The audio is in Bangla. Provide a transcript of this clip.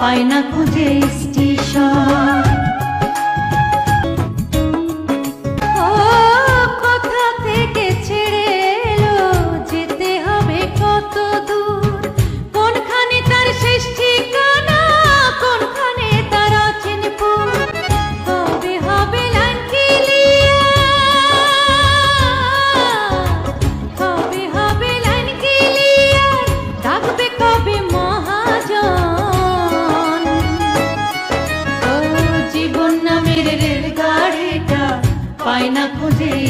পায় না খুঁজে স্টেশন পায় না খুঁজে।